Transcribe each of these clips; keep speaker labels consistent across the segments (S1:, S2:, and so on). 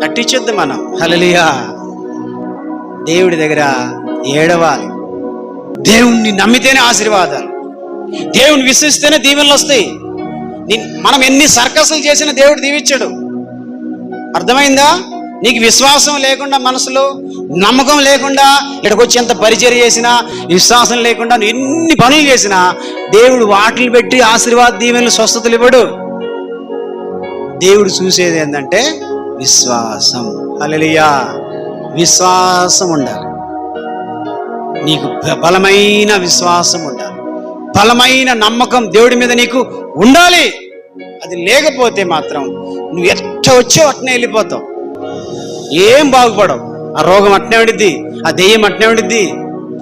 S1: తట్టించొద్దు మనం. హలలియా దేవుడి దగ్గర ఏడవాలి. దేవుణ్ణి నమ్మితేనే ఆశీర్వాదాలు. దేవుని విశ్వసిస్తేనే దీవెనలు వస్తాయి. నీ- మనం ఎన్ని సర్కస్లు చేసినా దేవుడు దీవించాడు. అర్థమైందా? నీకు విశ్వాసం లేకుండా మనసులో నమ్మకం లేకుండా ఇక్కడికి ఎంత పరిచయం చేసినా విశ్వాసం లేకుండా నువ్వు ఎన్ని పనులు చేసినా దేవుడు వాటిని పెట్టి ఆశీర్వాద దీవెనలు స్వస్థతలు ఇవ్వడు. దేవుడు చూసేది ఏంటంటే విశ్వాసం. అలలియా విశ్వాసం ఉండాలి. నీకు బలమైన విశ్వాసం ఉండాలి. బలమైన నమ్మకం దేవుడి మీద నీకు ఉండాలి. అది లేకపోతే మాత్రం నువ్వు ఎట్ట వచ్చో అట్నే వెళ్ళిపోతావు. ఏం బాగుపడవు. ఆ రోగం అట్నే ఉండిద్ది ఆ దెయ్యం అట్నే ఉండిద్ది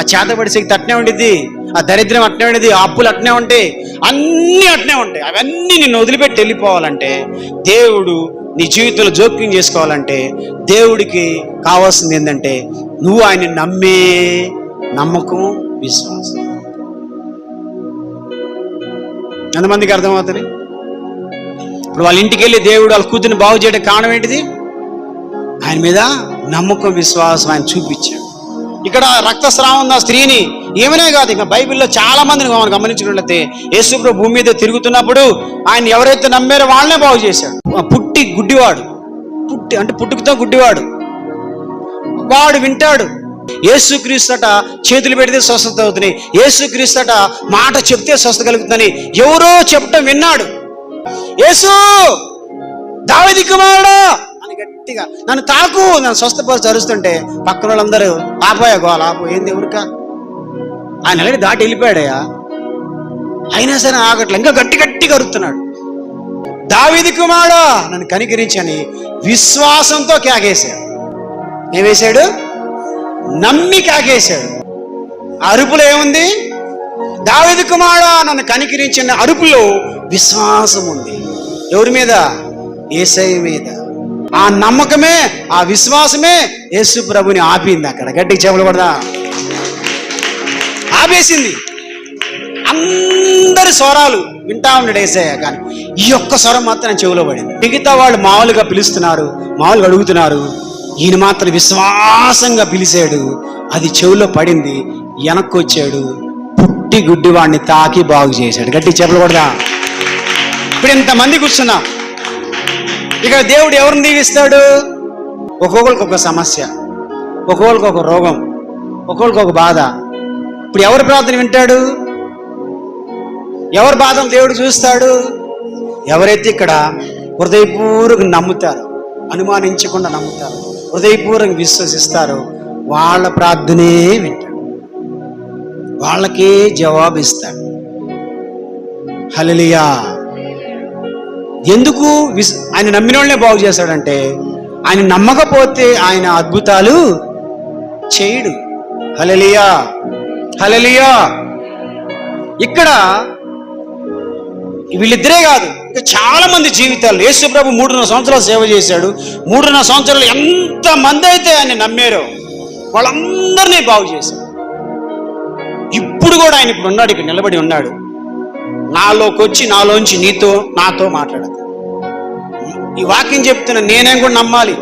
S1: ఆ చేతపడి శక్తి అట్నే ఉండిద్ది ఆ దరిద్రం అట్నే ఉండిద్ది ఆ అప్పులు అట్నే ఉంటాయి అన్నీ అట్నే ఉంటాయి. అవన్నీ నిన్ను వదిలిపెట్టి వెళ్ళిపోవాలంటే దేవుడు నీ జీవితంలో జోక్యం చేసుకోవాలంటే దేవుడికి కావాల్సింది ఏంటంటే నువ్వు ఆయన నమ్మే నమ్మకం విశ్వాసం. ఎంతమందికి అర్థమవుతుంది? ఇప్పుడు వాళ్ళ ఇంటికి వెళ్ళి దేవుడు వాళ్ళ కూతురిని బాగు చేయడం కారణం ఏంటిది? ఆయన మీద నమ్మకం విశ్వాసం ఆయన చూపించాడు. ఇక్కడ రక్తస్రావం ఉన్న స్త్రీని ఏమనే కాదు ఇంకా బైబిల్లో చాలా మందిని మనం గమనించినట్లయితే యేసుప్రభు భూమి మీద తిరుగుతున్నప్పుడు ఆయన ఎవరైతే నమ్మారో వాళ్ళనే బాగు చేశాడు. పుట్టి గుడ్డివాడు. పుట్టి అంటే పుట్టుకతో గుడ్డివాడు. వాడు వింటాడు. ఏసుక్రీస్తట చేతులు పెడితే స్వస్థత అవుతున్నాయి ఏసుక్రీస్తట మాట చెప్తే స్వస్థ కలుగుతుందని ఎవరో చెప్పటం విన్నాడు. యేసు! దావది కుమారుడా! అని గట్టిగా నన్ను తాకు నన్ను స్వస్థపరిచి అరుస్తుంటే పక్కన వాళ్ళందరూ ఆపోయా గోల ఆపో ఏంది ఎవరికా ఆ నగడి దాటి వెళ్ళిపోయాడయ్యా. అయినా సరే ఆగట్లే ఇంకా గట్టి గట్టిగా అరుస్తున్నాడు. దావిది కుమారుడా! నన్ను కనికరించని విశ్వాసంతో కేకేశాడు. ఏమేశాడు నమ్మి కాకేశాడు. అరుపులో ఏముంది? దావిది కుమారుడా! నన్ను కనికరించిన అరుపులో విశ్వాసం ఉంది. ఎవరి మీద? ఏసై మీద. ఆ నమ్మకమే ఆ విశ్వాసమే యేసు ప్రభుని ఆపింది అక్కడ గట్టికి చెవులు పడదా ఆపేసింది. అందరి స్వరాలు వింటా ఉన్నాడు ఏసయ్య కానీ ఈ ఒక్క స్వరం మాత్రం చెవిలో పడింది. మిగతా వాళ్ళు మామూలుగా పిలుస్తున్నారు మామూలుగా అడుగుతున్నారు. ఈయన మాత్రం విశ్వాసంగా పిలిచాడు. అది చెవిలో పడింది వెనక్కి వచ్చాడు. పుట్టి గుడ్డివాడిని తాకి బాగు చేశాడు. గట్టి చెప్పకూడదా ఇప్పుడు ఇంతమంది కూర్చున్నా. ఇక దేవుడు ఎవరిని దీవిస్తాడు? ఒక్కొక్కరికి ఒక సమస్య ఒక్కొక్కరికి ఒక రోగం ఒక్కొక్కరికి ఒక బాధ. ఇప్పుడు ఎవరి ప్రార్థన వింటాడు? ఎవరి బాధను దేవుడు చూస్తాడు? ఎవరైతే ఇక్కడ హృదయపూర్వక నమ్ముతారో అనుమానించకుండా నమ్ముతారు హృదయపూర్వక విశ్వసిస్తారు వాళ్ళ ప్రార్థనే వింటాడు. వాళ్ళకే జవాబు ఇస్తాడు. హలలియా ఎందుకు విస్ ఆయన నమ్మిన వాళ్ళనే బాగు చేస్తాడంటే ఆయన నమ్మకపోతే ఆయన అద్భుతాలు చేయడు. హలలియా హలలియా ఇక్కడ వీళ్ళిద్దరే కాదు ఇంకా చాలా మంది జీవితాలు యేసుప్రభు మూడున్నర సంవత్సరాలు సేవ చేశాడు. మూడున్నర సంవత్సరాలు ఎంత మంది అయితే ఆయన నమ్మారో వాళ్ళందరినీ బాగు చేశాడు. ఇప్పుడు కూడా ఆయన ఇప్పుడు ఉన్నాడు ఇక్కడ నిలబడి ఉన్నాడు. నాలోకి వచ్చి నాలోంచి నీతో నాతో మాట్లాడదు ఈ వాక్యం చెప్తున్న నేనేం కూడా నమ్మాలి.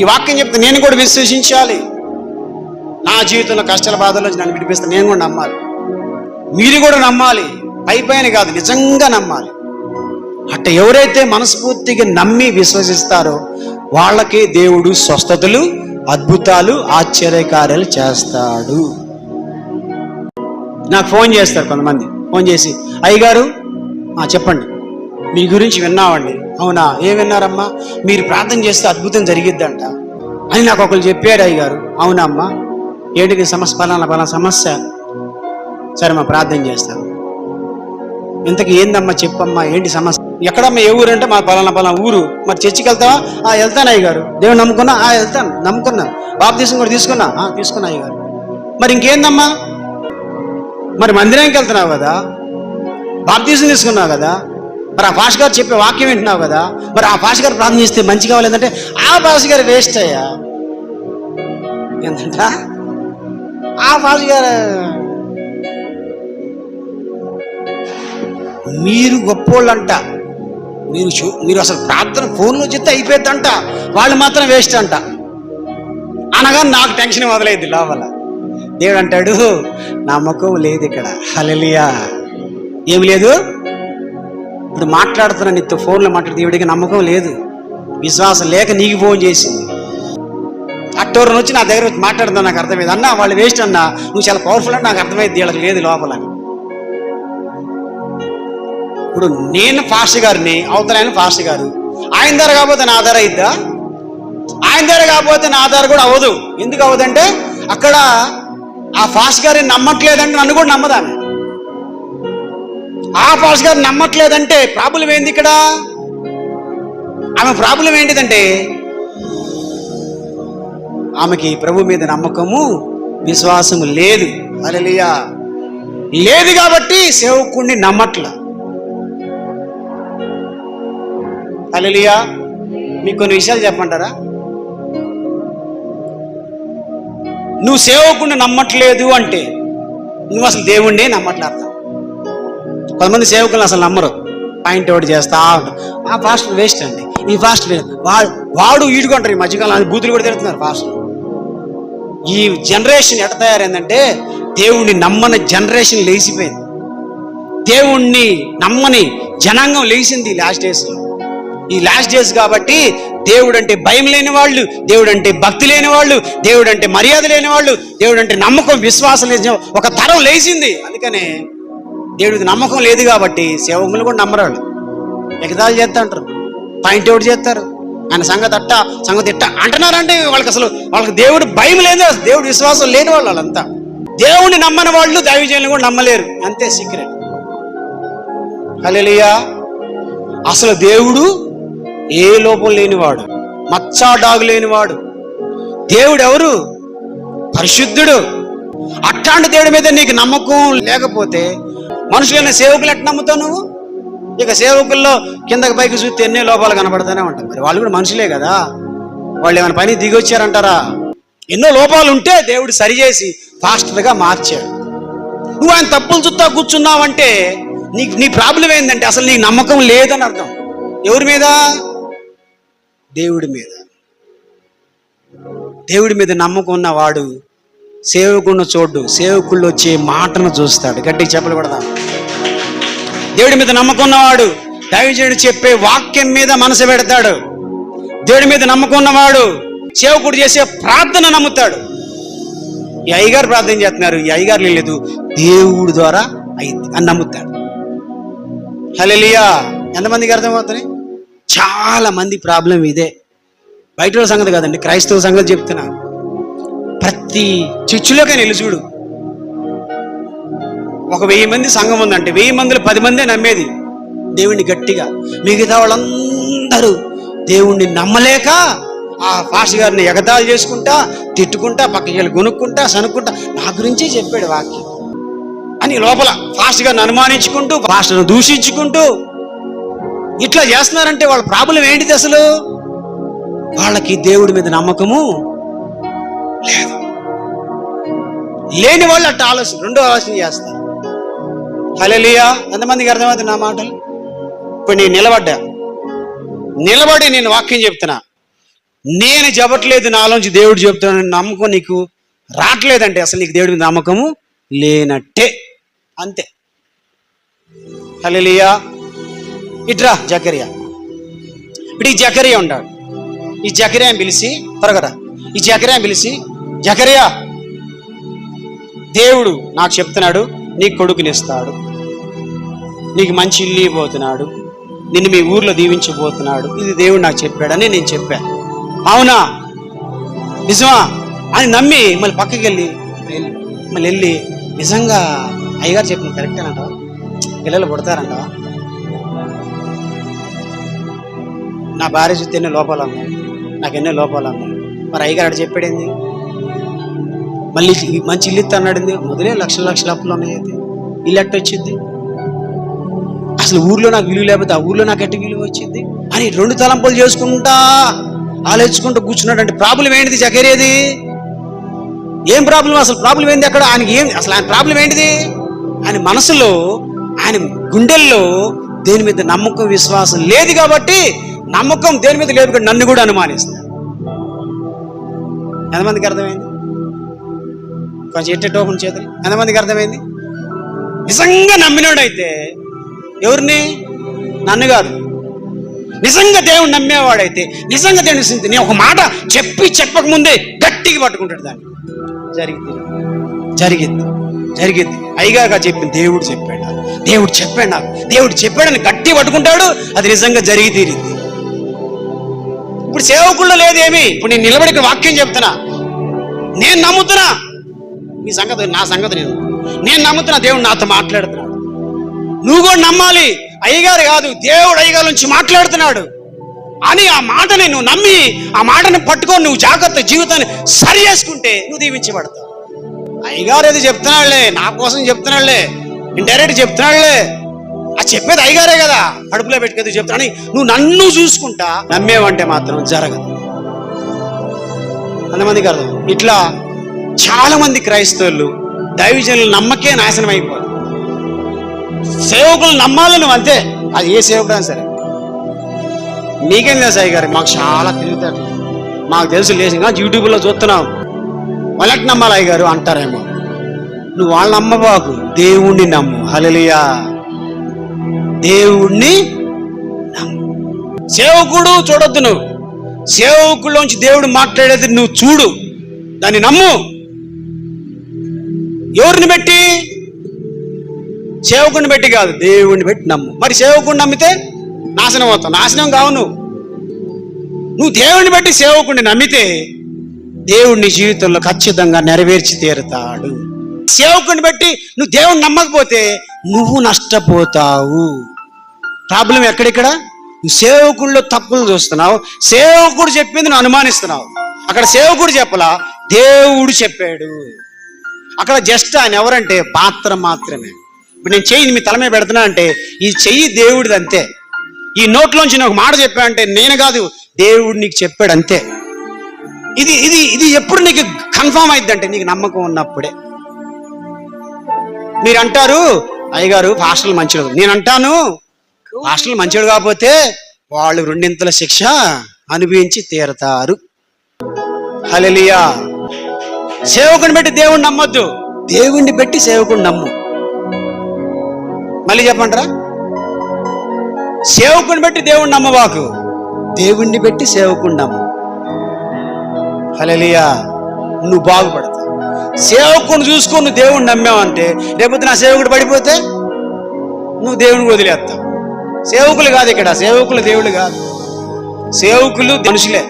S1: ఈ వాక్యం చెప్తే నేను కూడా విశ్వసించాలి. నా జీవితంలో కష్టాల బాధల నుంచి నన్ను విడిపిస్తే నేను కూడా నమ్మాలి. మీరు కూడా నమ్మాలి. పై పైన కాదు నిజంగా నమ్మాలి. అట్ట ఎవరైతే మనస్ఫూర్తిగా నమ్మి విశ్వసిస్తారో వాళ్ళకే దేవుడు స్వస్థతలు అద్భుతాలు ఆశ్చర్యకార్యాలు చేస్తాడు. నాకు ఫోన్ చేస్తారు కొంతమంది. ఫోన్ చేసి అయ్యగారు చెప్పండి. మీ గురించి విన్నామండి. అవునా? ఏం విన్నారమ్మా? మీరు ప్రార్థన చేస్తే అద్భుతం జరిగిద్దంట. అని నాకు ఒకరు చెప్పాడు అయ్యగారు. అవునా అమ్మా? ఏంటిది సమస్య పలానా పలా సమస్య. సరే మా ప్రార్థన చేస్తాను. ఇంతకు ఏందమ్మా చెప్పమ్మా? ఏంటి సమస్య? ఎక్కడమ్మా ఏ ఊరు అంటే మా పలానా పలానా ఊరు. మరి చర్చికి వెళ్తావా? ఆ వెళ్తాను అయ్యగారు. దేవుడు నమ్ముకున్నా? ఆ వెళ్తాను. నమ్ముకున్నా. బాప్తీసం కూడా తీసుకున్నా? ఆ తీసుకున్నా అయ్యగారు. మరి ఇంకేందమ్మా? మరి మందిరానికి వెళ్తున్నావు కదా? బాప్తీసం తీసుకున్నావు కదా? మరి ఆ భాష గారు చెప్పే వాక్యం వింటున్నావు కదా? మరి ఆ భాష గారు ప్రార్థన చేస్తే మంచి కావాలేదంటే ఆ భాష గారు వేస్ట్ అయ్యా. ఏంటంటే? ఆ భాష గారు. మీరు గొప్పోళ్ళంట. మీరు చూ మీరు అసలు ప్రార్థన ఫోన్లో చెప్తే అయిపోద్దంట వాళ్ళు మాత్రం వేస్ట్ అంట. అనగా నాకు టెన్షన్ మొదలైంది లోపల. దేవుడు అంటాడు నమ్మకం లేదు ఇక్కడ. హలలియా ఏం లేదు? ఇప్పుడు మాట్లాడుతున్నా నీతో ఫోన్లో మాట్లాడితే దేవుడికి నమ్మకం లేదు. విశ్వాసం లేక నీకు ఫోన్ చేసింది. అట్టోరు వచ్చి నా దగ్గర వచ్చి మాట్లాడుతున్నా నాకు అర్థమైంది. అన్న వాళ్ళు వేస్ట్ అన్నా నువ్వు చాలా పవర్ఫుల్ అని నాకు అర్థమైంది. వీళ్ళకి లేదు లోపల. ఇప్పుడు నేను ఫాస్ట్ గారిని అవతల ఆయన ఫాస్ట్ గారు. ఆయన ధర కాకపోతే నా ధర అయిద్దా? ఆయన ధర కాకపోతే నా ధర కూడా అవ్వదు. ఎందుకు అవ్వదంటే అక్కడ ఆ ఫాస్ట్ గారిని నమ్మట్లేదంటే నన్ను కూడా నమ్మదాన్ని ఆ ఫాస్ట్ గారిని నమ్మట్లేదంటే ప్రాబ్లం ఏంది ఇక్కడ? ఆమె ప్రాబ్లం ఏంటిదంటే ఆమెకి ప్రభు మీద నమ్మకము విశ్వాసము లేదు. అలలియా లేదు కాబట్టి సేవకుణ్ణి నమ్మట్ల. అలలియా మీకు కొన్ని విషయాలు చెప్పంటారా నువ్వు సేవకుణ్ణి నమ్మట్లేదు అంటే నువ్వు అసలు దేవుణ్ణే నమ్మట్లే అర్థం. కొంతమంది సేవకులను అసలు నమ్మరు. పాయింట్ అవుట్ చేస్తా ఉంటారు. ఆ ఫాస్ట్ వేస్ట్ అండి. ఈ ఫాస్ట్ వాళ్ళు వాడు ఈడుకుంటారు ఈ మధ్యకాలం బూతులు కూడా తిడుతున్నారు ఫాస్ట్ ఈ జనరేషన్ ఎట తయారైందంటే దేవుణ్ణి నమ్మని జనరేషన్ లేచిపోయింది. దేవుణ్ణి నమ్మని జనాంగం లేచింది లాస్ట్ డేస్లో ఈ లాస్ట్ డేస్ కాబట్టి దేవుడు అంటే భయం లేని వాళ్ళు దేవుడు అంటే భక్తి లేని వాళ్ళు దేవుడు అంటే మర్యాద లేని వాళ్ళు దేవుడు అంటే నమ్మకం విశ్వాసం లేని ఒక తరం లేచింది. అందుకనే దేవుడికి నమ్మకం లేదు కాబట్టి సేవకులు కూడా నమ్మరాళ్ళు ఎగదాలు చేస్తా అంటారు పాయింట్ అవుట్ చేస్తారు. ఆయన సంగతి అట్ట సంగతి ఇట్ట అంటున్నారంటే వాళ్ళకి అసలు వాళ్ళకి దేవుడు భయం లేదు దేవుడు విశ్వాసం లేని వాళ్ళు వాళ్ళంతా. దేవుడిని నమ్మని వాళ్ళు దైవజనులు కూడా నమ్మలేరు. అంతే సీక్రెట్ హలేలియా అసలు దేవుడు ఏ లోపం లేనివాడు మచ్చా డాగు లేనివాడు. దేవుడు ఎవరు పరిశుద్ధుడు. అట్లాంటి దేవుడి మీద నీకు నమ్మకం లేకపోతే మనుషులైన సేవకులు ఎట్లా నమ్ముతావు నువ్వు? ఇక సేవకుల్లో కిందకి పైకి చూస్తే ఎన్నో లోపాలు కనబడతానే ఉంటాయి. మరి వాళ్ళు కూడా మనుషులే కదా. వాళ్ళు ఏమైనా పని దిగి వచ్చారంటారా? ఎన్నో లోపాలు ఉంటే దేవుడు సరిచేసి ఫాస్టర్గా మార్చాడు. నువ్వు ఆయన తప్పులు చుట్టా కూర్చున్నావంటే నీ నీ ప్రాబ్లం ఏంటంటే అసలు నీకు నమ్మకం లేదని అర్థం. ఎవరి మీద? దేవుడి మీద. దేవుడి మీద నమ్మకం ఉన్నవాడు సేవకుడిని చూడు. సేవకుళ్ళు వచ్చే మాటను చూస్తాడు. గట్టిగా చెప్పలు కొడదాం. దేవుడి మీద నమ్మకం ఉన్నవాడు దైవజనుడు చెప్పే వాక్యం మీద మనసు పెడతాడు. దేవుడి మీద నమ్మకం ఉన్నవాడు సేవకుడు చేసే ప్రార్థన నమ్ముతాడు. ఈ అయ్యగారు ప్రార్థన చేస్తున్నారు ఈ అయ్యగారు లేదు దేవుడి ద్వారా అయింది అని నమ్ముతాడు. హలెలియా ఎంతమందికి అర్థమవుతుంది? చాలా మంది ప్రాబ్లం ఇదే. బయట సంగతి కాదండి క్రైస్తవ సంగతి చెప్తున్నా ప్రతి చర్చిలోకే వెళ్ళి చూడు. ఒక వెయ్యి మంది సంఘం ఉందంటే వెయ్యి మందిలో పది మందే నమ్మేది. దేవుణ్ణి గట్టిగా మిగతా వాళ్ళందరూ దేవుణ్ణి నమ్మలేక ఆ పాష గారిని ఎగతాలు చేసుకుంటా తిట్టుకుంటా పక్కకి వెళ్ళి కొనుక్కుంటా సనుక్కుంటా నా గురించే చెప్పాడు వాక్యం. అని లోపల ఫాస్ట్ గారిని అనుమానించుకుంటూ ఫాస్ట్ను దూషించుకుంటూ ఇట్లా చేస్తున్నారంటే వాళ్ళ ప్రాబ్లం ఏంటిది అసలు? వాళ్ళకి దేవుడి మీద నమ్మకము లేదు. లేని వాళ్ళు అట్ట ఆలోచన రెండో ఆలోచన చేస్తారు. హలెలియా ఎంతమందికి అర్థమవుతుంది నా మాటలు? ఇప్పుడు నేను నిలబడ్డా. నిలబడి నేను వాక్యం చెప్తున్నా. నేను చెప్పట్లేదు నాలోంచి దేవుడు చెప్తున్నాను నమ్మకం నీకు రావట్లేదంటే అసలు నీకు దేవుడి మీద నమ్మకము లేనట్టే. అంతే. హలెలియా ఇట్రా జకరియా. ఇప్పుడు ఈ జకరియా ఉంటాడు. ఈ జకరియా పిలిచి త్వరగరా ఈ జకరియా పిలిచి జకరియా దేవుడు నాకు చెప్తున్నాడు నీ కొడుకునిస్తాడు నీకు మంచి ఇల్లు ఇవ్వబోతున్నాడు. నిన్ను మీ ఊర్లో దీవించబోతున్నాడు. ఇది దేవుడు నాకు చెప్పాడని నేను చెప్పాను అవునా? నిజమా? అని నమ్మి మళ్ళీ పక్కకి వెళ్ళి మళ్ళీ వెళ్ళి నిజంగా అయ్యగారు చెప్పింది కరెక్టేనంట పిల్లలు పుడతారంట. నా భార్య చూస్తే ఎన్నో లోపాలు ఉన్నాయి. నాకు ఎన్నో లోపాలు ఉన్నాయి. మరి అయ్యగారు అక్కడ చెప్పాడేంది మళ్ళీ మంచి ఇల్లు ఇస్తా మొదలే లక్షల లక్షల అప్పులు ఉన్నాయి అయితే. ఇల్లు ఎట్ట వచ్చింది? అసలు ఊర్లో నాకు విలువ లేకపోతే ఆ ఊర్లో నాకు ఎట్టి విలువ వచ్చింది? అని రెండు తలంపులు చేసుకుంటా ఆలోచించుకుంటూ కూర్చున్నాడు అంటే ప్రాబ్లం ఏంటిది జగరేది ఏం ప్రాబ్లం? అసలు ప్రాబ్లం ఏంది అక్కడ? ఆయనకి ఏం అసలు ఆయన ప్రాబ్లం ఏంటిది? ఆయన మనసులో ఆయన గుండెల్లో దేని మీద నమ్మకం విశ్వాసం లేదు కాబట్టి నమ్మకం దేని మీద లేదు కాబట్టి నన్ను కూడా అనుమానిస్తాడు ఎంతమందికి అర్థమైంది? కొంచెం ఎట్టే టోకన్ చేతులు. ఎంతమందికి అర్థమైంది? నిజంగా నమ్మినోడైతే ఎవరిని? నన్ను కాదు నిజంగా దేవుడు నమ్మేవాడైతే నిజంగా దేవుని స్థితి నేను ఒక మాట చెప్పి చెప్పక ముందే గట్టిగా పట్టుకుంటాడు దాన్ని. జరిగింది. జరిగింది. జరిగింది. అయ్యగాక చెప్పింది దేవుడు చెప్పాడు. నాకు. దేవుడు చెప్పాడు. నాకు దేవుడు చెప్పాడని గట్టి పట్టుకుంటాడు. అది నిజంగా జరిగి తీరింది. ఇప్పుడు సేవకుల్లో లేదేమి? ఇప్పుడు నేను నిలబడి ఇక్కడ వాక్యం చెప్తున్నా. నేను నమ్ముతున్నా. నీ సంగతి నా సంగతి నేను. నేను నమ్ముతున్నా దేవుడు నాతో మాట్లాడుతున్నా. నువ్వు కూడా నమ్మాలి. అయ్యగారు కాదు దేవుడు అయ్యగారి నుంచి మాట్లాడుతున్నాడు. అని ఆ మాటని నువ్వు నమ్మి ఆ మాటని పట్టుకొని నువ్వు జాగ్రత్త జీవితాన్ని సరి చేసుకుంటే నువ్వు దీవించబడతావు. అయ్యగారు ఏదో చెప్తున్నాడులే నా కోసం చెప్తున్నాడులే ఇండైరెక్ట్ చెప్తున్నాడులే. ఆ చెప్పేది అయ్యగారే కదా అడుపులో పెట్టుకేది చెప్తాను నువ్వు నన్ను చూసుకుంటా నమ్మేవంటే మాత్రం జరగదు. అంతమందికి అర్థం. ఇట్లా చాలా మంది క్రైస్తవులు దైవజనులు నమ్మకే నాశనం అయిపోదు సేవకులు నమ్మాలి నువ్వు అంతే. అది ఏ సేవకుడైనా సరే. నీకేం తెలుసు అయ్య గారు మాకు చాలా తెలివితేటలు మాకు తెలుసు లేచి యూట్యూబ్లో చూస్తున్నాం. వాళ్ళకి నమ్మాలి అయ్య గారు అంటారేమో. నువ్వు వాళ్ళని నమ్మబాకు. దేవుణ్ణి నమ్ము. హలలియా దేవుణ్ణి నమ్ము. సేవకుడు చూడొద్దు నువ్వు. సేవకుల్లోంచి దేవుడు మాట్లాడేది నువ్వు చూడు. దాన్ని నమ్ము. ఎవరిని పెట్టి? సేవకుని బట్టి కాదు దేవుణ్ణి బట్టి నమ్ము. మరి సేవకుని నమ్మితే నాశనం అవుతావు. నాశనం కావు నువ్వు. నువ్వు దేవుణ్ణి బట్టి సేవకుని నమ్మితే దేవుణ్ణి జీవితంలో ఖచ్చితంగా నెరవేర్చి తీరుతాడు. సేవకుని బట్టి నువ్వు దేవుణ్ణి నమ్మకపోతే నువ్వు నష్టపోతావు. ప్రాబ్లం ఎక్కడిక్కడ? నువ్వు సేవకుల్లో తప్పులు చూస్తున్నావు. సేవకుడు చెప్పింది నువ్వు అనుమానిస్తున్నావు. అక్కడ సేవకుడు చెప్పలా దేవుడు చెప్పాడు. అక్కడ జస్ట్ ఆయన ఎవరంటే పాత్ర మాత్రమే. ఇప్పుడు నేను చెయ్యి మీ తల మీద పెడుతున్నా అంటే ఈ చెయ్యి దేవుడిది అంతే. ఈ నోట్లోంచి నేను ఒక మాట చెప్పా అంటే నేను కాదు దేవుడు నీకు చెప్పాడు అంతే. ఇది ఇది ఇది ఎప్పుడు నీకు కన్ఫామ్ అయింది అంటే నీకు నమ్మకం ఉన్నప్పుడే. మీరు అంటారు అయ్యగారు హాస్టల్ మంచివాడు నేను అంటాను హాస్టల్ మంచివాడు కాకపోతే వాళ్ళు రెండింతల శిక్ష అనుభవించి తీరతారు. హలలియా సేవకుని బట్టి దేవుణ్ణి నమ్మొద్దు. దేవుణ్ణి బట్టి సేవకుని నమ్ము. మళ్ళీ చెప్పంటారా సేవకుని బట్టి దేవుణ్ణి నమ్మవాకు. దేవుణ్ణి బట్టి సేవకుని నమ్ము. హలలియా నువ్వు బాగుపడతావు. సేవకుని చూసుకొని నువ్వు దేవుణ్ణి నమ్మావంటే రేపొద్దు నా సేవకుడు పడిపోతే నువ్వు దేవుని వదిలేస్తావు. సేవకులు కాదు ఇక్కడ. సేవకులు దేవుడు కాదు. సేవకులు మనుషులే.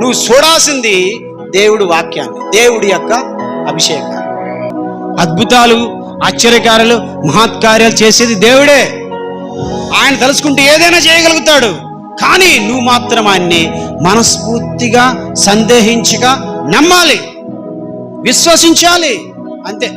S1: నువ్వు చూడాల్సింది దేవుడు వాక్యాన్ని దేవుడి యొక్క అభిషేకాన్ని అద్భుతాలు ఆశ్చర్యకార్యాలు మహత్కార్యాలు చేసేది దేవుడే. ఆయన తలుచుకుంటే ఏదైనా చేయగలుగుతాడు. కానీ నువ్వు మాత్రం ఆయన్ని మనస్ఫూర్తిగా సందేహించగా నమ్మాలి. విశ్వసించాలి. అంతే.